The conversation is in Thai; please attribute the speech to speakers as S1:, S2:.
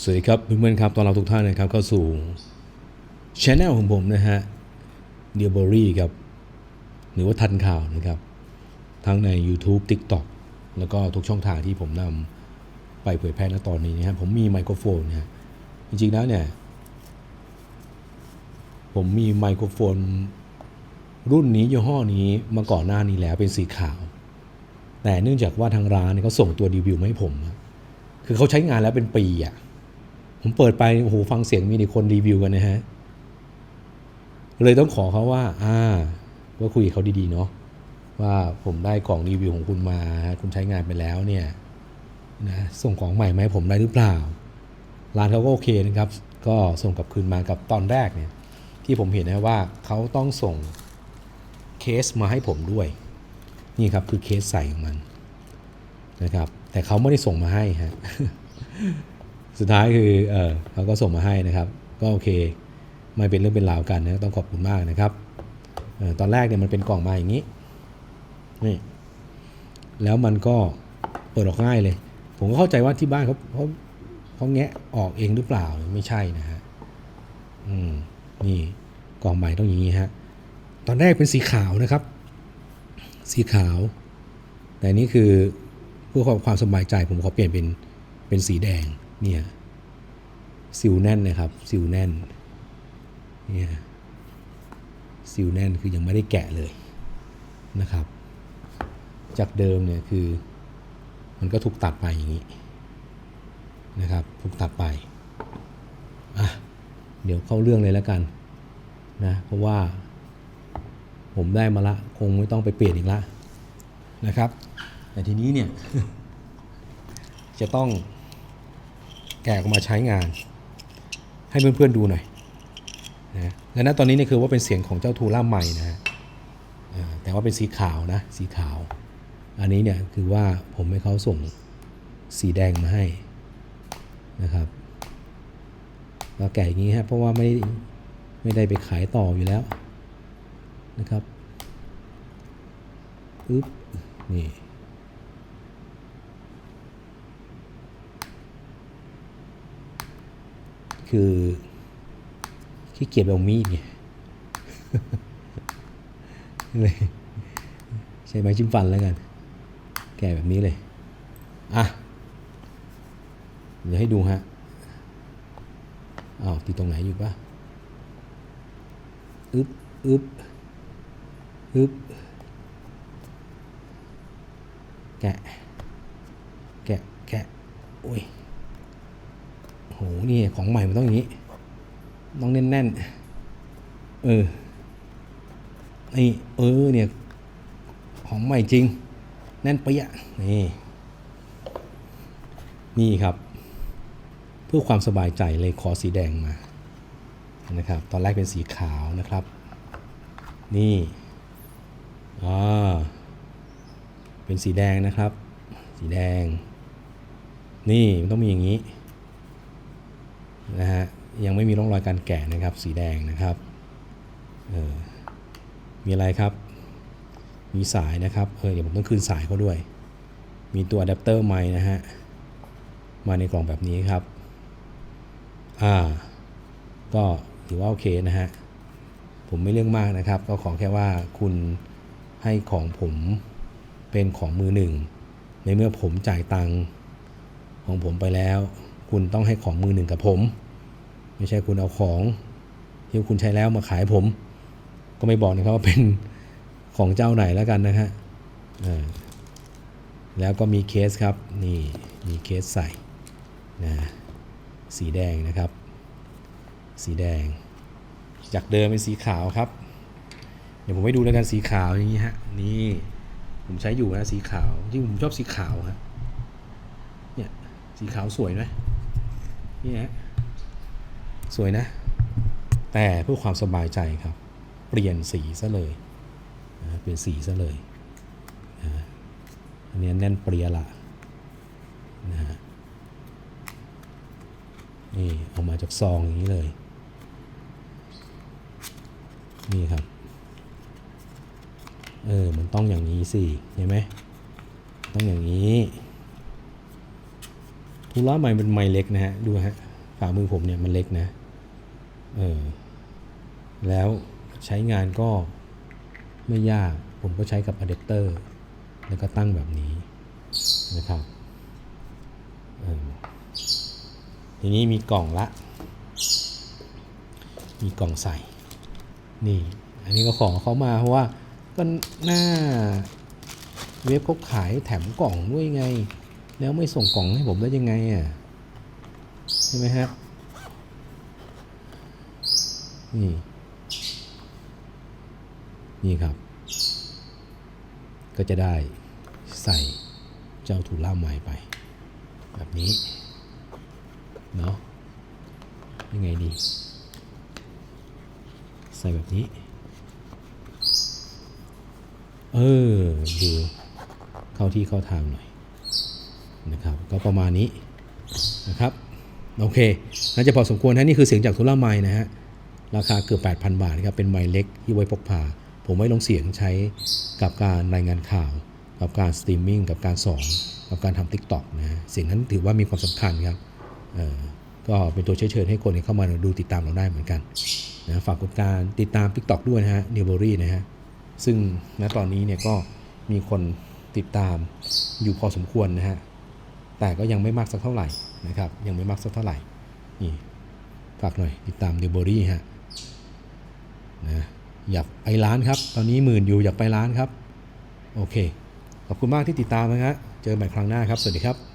S1: สวัสดีครับเพื่อนๆครับตอนเราทุกท่านนะครับเข้าสู่ช anel ของผมนะฮะเดียบอรี่ครับหรือว่าทันข่าวนะครับ ทั้งใน YouTube TikTok แล้วก็ทุกช่องทางที่ผมนำไปเผยแพร่ณตอนนี้นะครับผมมีไมโครโฟนนะฮะจริงๆแล้วเนี่ย ผมมีไมโครโฟน รุ่นนี้ยี่ห้อนี้มาก่อนหน้านี้แล้วเป็นสีขาว แต่เนื่องจากว่าทางร้านเนี่ยเขาส่งตัวรีวิวมาให้ผม คือเขาใช้งานแล้วเป็นปีอะ ผมเปิดไปโอ้โหฟังเสียงมีแต่คนรีวิวกันนะฮะ เลยต้องขอเขาว่า อ่าก็คุยกับเขาดีๆเนาะว่าผมได้กล่องรีวิวของคุณมา คุณใช้งานไปแล้วเนี่ยนะส่งของใหม่มาให้ผมได้หรือเปล่า ร้านเขาก็โอเคนะครับ ก็ส่งกลับคืนมากับตอนแรกเนี่ยที่ผมเห็นนะว่าเขาต้องส่งเคสมาให้ผมด้วย นี่ครับคือเคสใส่ของมันนะครับ แต่เขาไม่ได้ส่งมาให้ฮะ สุดท้ายคือเออเขาก็ส่งมาให้นะครับ ก็โอเค ไม่เป็นเรื่องเป็นราวกันนะต้องขอบคุณมากนะครับออตอนแรกเนี่ยมันเป็นกล่องมาอย่างนี้นี่แล้วมันก็เปิดออกง่ายเลย ผมก็เข้าใจว่าที่บ้านเขาเขาเขาแงะออกเองหรือเปล่าไม่ใช่นะฮะอืมนี่กล่องใหม่ต้องอย่างนี้ฮะตอนแรกเป็นสีขาวนะครับ สีขาว แต่นี่คือเพื่อความสบายใจผมขอเปลี่ยนเป็นเป็นสีแดง เนี่ยซิลแน่นนะครับซิลแน่นเนี่ยซิลแน่นคือยังไม่ได้แกะเลยนะครับ จากเดิมเนี่ยคือมันก็ถูกตัดไปอย่างนี้นะครับถูกตัดไปอะเดี๋ยวเข้าเรื่องเลยแล้วกันนะเพราะว่าผมได้มาละคงไม่ต้องไปเปลี่ยนอีกละนะครับ แต่ทีนี้เนี่ยจะต้อง แกะออกมาใช้งาน ให้เพื่อนๆดูหน่อยนะและณตอนนี้นี่คือว่าเป็นเสียงของเจ้าทูล่าใหม่นะฮะแต่ว่าเป็นสีขาวนะสีขาว อันนี้เนี่ยคือว่าผมให้เขาส่งสีแดงมาให้นะครับก็แกะอย่างนี้ฮะเพราะว่าไม่ไม่ได้ไปขายต่ออยู่แล้วนะครับอึ๊บนี่ คือขี้เกียจเอามีดไงเลยใช้ไม้จิ้มฟันแล้วกัน แกะแบบนี้เลย อะ เดี๋ยวให้ดูฮะอ้าวติดตรงไหนอยู่ปะอึบอึบอึบแกะ แกะ แกะ โอ้ย หนี่ของใหม่มันต้องอย่างนี้ ต้องแน่นๆเออนี่เออเนี่ยของใหม่จริง แน่นเปียะนี่นี่ครับ เพื่อความสบายใจเลยขอสีแดงมานะครับ ตอนแรกเป็นสีขาวนะครับ นี่อ่าเป็นสีแดงนะครับ สีแดง นี่มันต้องมีอย่างนี้ นะฮะยังไม่มีร่องรอยการแกะนะครับ สีแดงนะครับเออมีอะไรครับ มีสายนะครับเออเดี๋ยวผมต้องคืนสายเขาด้วย มีตัวอะแดปเตอร์ไม้นะฮะมาในกล่องแบบนี้ครับอ่าก็ถือว่าโอเคนะฮะผมไม่เรื่องมากนะครับ ก็ขอแค่ว่าคุณให้ของผมเป็นของมือหนึ่ง ในเมื่อผมจ่ายตังค์ของผมไปแล้ว คุณต้องให้ของมือหนึ่งกับผม ไม่ใช่คุณเอาของที่คุณใช้แล้วมาขายผม ก็ไม่บอกนะครับว่าเป็นของเจ้าไหนแล้วกันนะฮะแล้วก็มีเคสครับนี่มีเคสใส่นะสีแดงนะครับ สีแดง จากเดิมเป็นสีขาวครับ เดี๋ยวผมให้ดูแล้วกันสีขาวอย่างนี้ฮะนี่ผมใช้อยู่นะสีขาวที่ผมชอบสีขาวฮะเนี่ยสีขาวสวยไหม นี่ฮะสวยนะ แต่เพื่อความสบายใจครับ เปลี่ยนสีซะเลยเปลี่ยนสีซะเลยอันนี้แน่นเปรียละนะฮะนี่ออกมาจากซองอย่างนี้เลย นี่ครับ เออ มันต้องอย่างนี้สิ เห็นไหม ต้องอย่างนี้ ทูล่าไมค์เป็นไมค์เล็กนะฮะ ดูฮะ ฝ่ามือผมเนี่ยมันเล็กนะ เออ แล้วใช้งานก็ไม่ยาก ผมก็ใช้กับอะแดปเตอร์ แล้วก็ตั้งแบบนี้นะครับออทีนี้มีกล่องละ มีกล่องใส่ นี่ อันนี้ก็ของเขามาเพราะว่าก็หน้าเว็บเขาขายแถมกล่องด้วยไง แล้วไม่ส่งกล่องให้ผมได้ยังไงอะใช่ไหมฮะนี่ นี่ครับ ก็จะได้ใส่เจ้าทูล่าไม้ไป แบบนี้ เนาะยังไงดี ใส่แบบนี้ เออ ดู เข้าที่เข้าทางหน่อย นะครับก็ประมาณนี้นะครับโอเคน่าจะพอสมควรนะนี่คือเสียงจากทูล่าไมนะฮะราคาเกือบ 8,000 บาทนะครับเป็นไมเล็กที่ไว้พกพา ผมไว้ลงเสียงใช้กับการรายงานข่าว กับการสตรีมมิ่งกับการสอนกับการทำ TikTok นะฮะเสียงนั้นถือว่ามีความสำคัญครับก็เป็นตัวเชิญให้คนเข้ามาดูติดตามเราได้เหมือนกันนะฝากกดการติดตาม TikTok ด้วยนะฮะ n e w b o r y นะฮะ ซึ่งณตอนนี้เนี่ยก็มีคนติดตามอยู่พอสมควรนะฮะ แต่ก็ยังไม่มากสักเท่าไหร่นะครับ ยังไม่มากสักเท่าไหร่ นี่ฝากหน่อยติดตาม n e w b o r y ฮะนะอยากไปร้านครับ ตอนนี้หมื่นอยู่อยากไปร้านครับ โอเค ขอบคุณมากที่ติดตามนะฮะเจอกันใหม่ครั้งหน้าครับ สวัสดีครับ